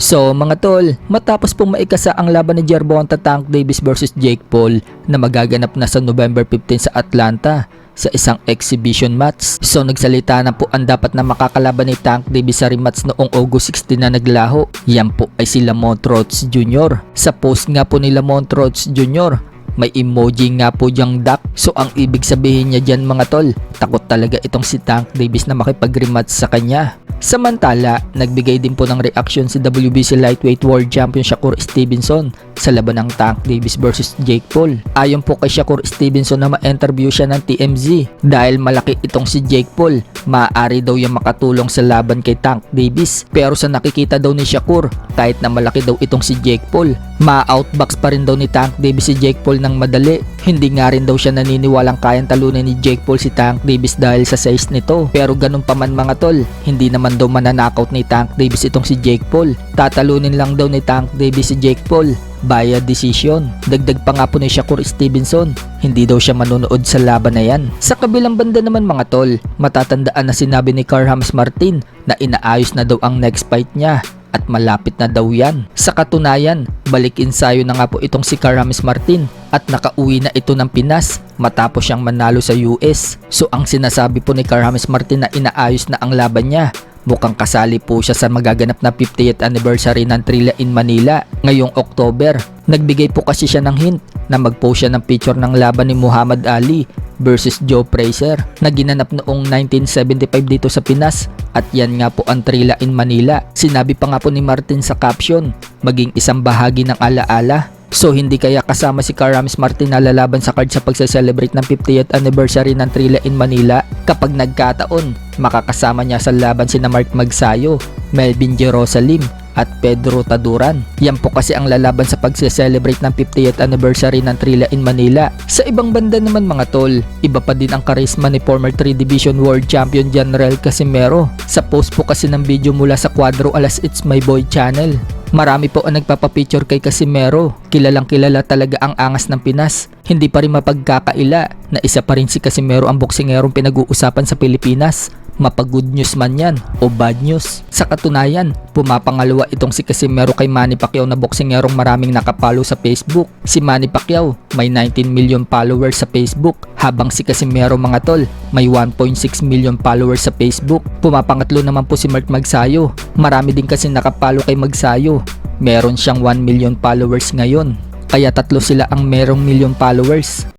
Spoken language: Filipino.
So mga tol, matapos pong maikasa ang laban ni Gervonta Tank Davis versus Jake Paul na magaganap na sa November 15 sa Atlanta sa isang exhibition match. So nagsalita na po ang dapat na makakalaban ni Tank Davis sa rematch noong August 16 na naglaho. Yan po ay si Lamont Rhodes Jr. Sa post nga po ni Lamont Rhodes Jr. May emoji nga po diyang duck. So ang ibig sabihin niya dyan mga tol, takot talaga itong si Tank Davis na makipag-rematch sa kanya. Samantala, nagbigay din po ng reaction si WBC Lightweight World Champion Shakur Stevenson sa laban ng Tank Davis versus Jake Paul. Ayon po kay Shakur Stevenson na ma-interview siya ng TMZ dahil malaki itong si Jake Paul, maaari daw yung makatulong sa laban kay Tank Davis. Pero sa nakikita daw ni Shakur, kahit na malaki daw itong si Jake Paul, ma-outbox pa rin daw ni Tank Davis si Jake Paul ng madali. Hindi nga rin daw siya naniniwalang kayang talunin ni Jake Paul si Tank Davis dahil sa size nito. Pero ganun pa man mga tol, hindi naman daw mananakaut ni Tank Davis itong si Jake Paul. Tatalunin lang daw ni Tank Davis si Jake Paul via decision. Dagdag pa nga po ni Shakur Stevenson, hindi daw siya manonood sa laban na yan. Sa kabilang banda naman mga tol, matatandaan na sinabi ni Carhams Martin na inaayos na daw ang next fight niya at malapit na daw yan. Sa katunayan, balik ensayo na nga po itong si Caramis Martin at nakauwi na ito ng Pinas matapos siyang manalo sa US. So ang sinasabi po ni Caramis Martin na inaayos na ang laban niya Mukhang kasali po siya sa magaganap na 50th anniversary ng Trilla in Manila ngayong October. Nagbigay po kasi siya ng hint na mag-post siya ng picture ng laban ni Muhammad Ali versus Joe Frazier na ginanap noong 1975 dito sa Pinas at yan nga po ang Trilla in Manila. Sinabi pa nga po ni Martin sa caption, maging isang bahagi ng alaala So hindi kaya kasama si Caramis Martin na lalaban sa card sa pagse-celebrate ng 50th anniversary ng Trilla in Manila kapag nagkataon makakasama niya sa laban sina Mark Magsayo, Melvin Jerusalem at Pedro Taduran. Yan po kasi ang lalaban sa pagse-celebrate ng 50th anniversary ng Trilla in Manila. Sa ibang banda naman mga tol, iba pa din ang karisma ni former 3 Division World Champion General Casimero. Sa post po kasi ng video mula sa Quadro Alas It's My Boy channel. Marami po ang nagpapapicture kay Casimero. Kilalang kilala talaga ang angas ng Pinas. Hindi pa rin mapagkakaila na isa pa rin si Casimero ang boksingerong pinag-uusapan sa Pilipinas. Mapag-good news man yan o bad news. Sa katunayan, pumapangalawa itong si Casimero kay Manny Pacquiao na boksingerong maraming nakapalo sa Facebook. Si Manny Pacquiao may 19 million followers sa Facebook habang si Casimero mga tol may 1.6 million followers sa Facebook. Pumapangatlo naman po si Mark Magsayo. Marami din kasi nakapalo kay Magsayo. Meron siyang 1 million followers ngayon. Kaya tatlo sila ang merong million followers.